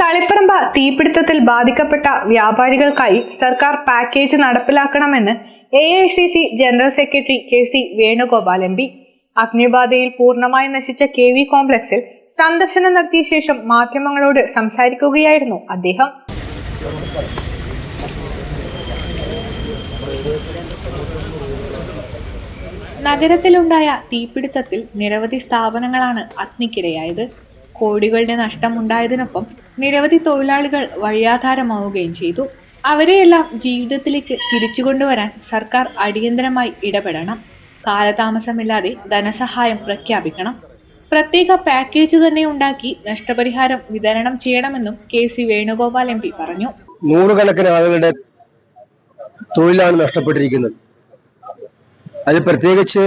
തളിപ്പറമ്പ തീപിടുത്തത്തിൽ ബാധിക്കപ്പെട്ട വ്യാപാരികൾക്കായി സർക്കാർ package നടപ്പിലാക്കണമെന്ന് A I C C general secretary K C Venugopal M P. അഗ്നിബാധയിൽ പൂർണമായി നശിച്ച K V കോംപ്ലക്സിൽ സന്ദർശനം നടത്തിയ ശേഷം മാധ്യമങ്ങളോട് സംസാരിക്കുകയായിരുന്നു അദ്ദേഹം. നഗരത്തിലുണ്ടായ തീപിടുത്തത്തിൽ നിരവധി സ്ഥാപനങ്ങളാണ് അഗ്നിക്കിരയായത്. കോടികളുടെ നഷ്ടമുണ്ടായതിനൊപ്പം നിരവധി തൊഴിലാളികൾ വഴിയാധാരമാവുകയും ചെയ്തു. അവരെയെല്ലാം ജീവിതത്തിലേക്ക് തിരിച്ചുകൊണ്ടുവരാൻ സർക്കാർ അടിയന്തരമായി ഇടപെടണം. കാലതാമസമില്ലാതെ ധനസഹായം പ്രഖ്യാപിക്കണം. പ്രത്യേക പാക്കേജ് തന്നെ ഉണ്ടാക്കി നഷ്ടപരിഹാരം വിതരണം ചെയ്യണമെന്നും K C Venugopal M P പറഞ്ഞു. നൂറുകണക്കിന് ആളുകളുടെ തൊഴിലാണ് നഷ്ടപ്പെട്ടിരിക്കുന്നത്. അത് പ്രത്യേകിച്ച്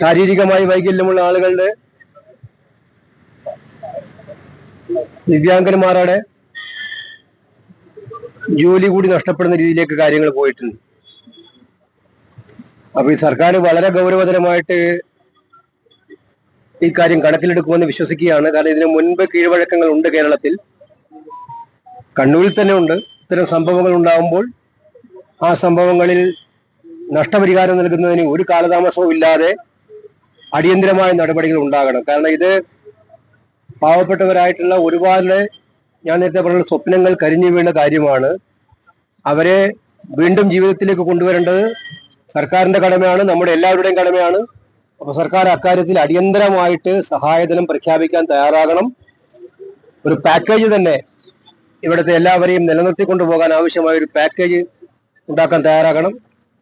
ശാരീരികമായി വൈകല്യമുള്ള ആളുകളുടെ ദിവ്യാംഗന്മാരുടെ ജോലി കൂടി നഷ്ടപ്പെടുന്ന രീതിയിലേക്ക് കാര്യങ്ങൾ പോയിട്ടുണ്ട്. അപ്പൊ ഈ സർക്കാർ വളരെ ഗൗരവതരമായിട്ട് ഈ കാര്യം കണക്കിലെടുക്കുമെന്ന് വിശ്വസിക്കുകയാണ്. കാരണം ഇതിനു മുൻപ് കീഴ്വഴക്കങ്ങൾ ഉണ്ട് കേരളത്തിൽ. കണ്ണൂരിൽ തന്നെ ഉണ്ട്. ഇത്തരം സംഭവങ്ങൾ ഉണ്ടാകുമ്പോൾ ആ സംഭവങ്ങളിൽ നഷ്ടപരിഹാരം നൽകുന്നതിന് ഒരു കാലതാമസവും ഇല്ലാതെ അടിയന്തരമായ നടപടികൾ ഉണ്ടാകണം. കാരണം ഇത് പാവപ്പെട്ടവരായിട്ടുള്ള ഒരുപാട് ഞാൻ നേരത്തെ പറഞ്ഞ സ്വപ്നങ്ങൾ കരിഞ്ഞു വീണ കാര്യമാണ്. അവരെ വീണ്ടും ജീവിതത്തിലേക്ക് കൊണ്ടുവരേണ്ടത് സർക്കാരിന്റെ കടമയാണ് നമ്മുടെ എല്ലാവരുടെയും കടമയാണ്. അപ്പൊ സർക്കാർ അക്കാര്യത്തിൽ അടിയന്തരമായിട്ട് സഹായധനം പ്രഖ്യാപിക്കാൻ തയ്യാറാകണം. ഒരു പാക്കേജ് തന്നെ ഇവിടുത്തെ എല്ലാവരെയും നിലനിർത്തിക്കൊണ്ടു പോകാൻ ആവശ്യമായ ഒരു പാക്കേജ് ഉണ്ടാക്കാൻ തയ്യാറാകണം.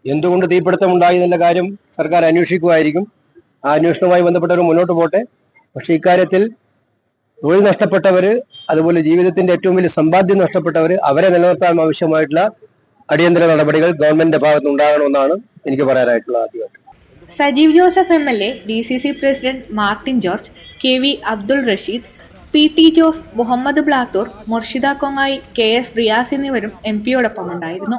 എന്തുകൊണ്ട് തീപിടുത്തം ഉണ്ടായി എന്നുള്ള കാര്യം സർക്കാർ അന്വേഷിക്കുമായിരിക്കും. ആ അന്വേഷണവുമായി ബന്ധപ്പെട്ടവർ മുന്നോട്ട് പോട്ടെ. പക്ഷേ ഇക്കാര്യത്തിൽ തൊഴിൽ നഷ്ടപ്പെട്ടവര് അതുപോലെ ജീവിതത്തിന്റെ ഏറ്റവും വലിയ സമ്പാദ്യം നഷ്ടപ്പെട്ടവർ അവരെ നിലനിർത്താൻ ആവശ്യമായിട്ടുള്ള അടിയന്തര നടപടികൾ ഗവൺമെന്റിന്റെ ഭാഗത്ത് ഉണ്ടാകണമെന്നാണ് എനിക്ക് പറയാനായിട്ടുള്ളത് ആദ്യമായിട്ട്. Sajeev Joseph M L A D C C president Martin George K V Abdul Rasheed P T Jose Muhammad Blathur Murshida Kongayi K S Riyas എന്നിവരും എം പിയോടൊപ്പം ഉണ്ടായിരുന്നു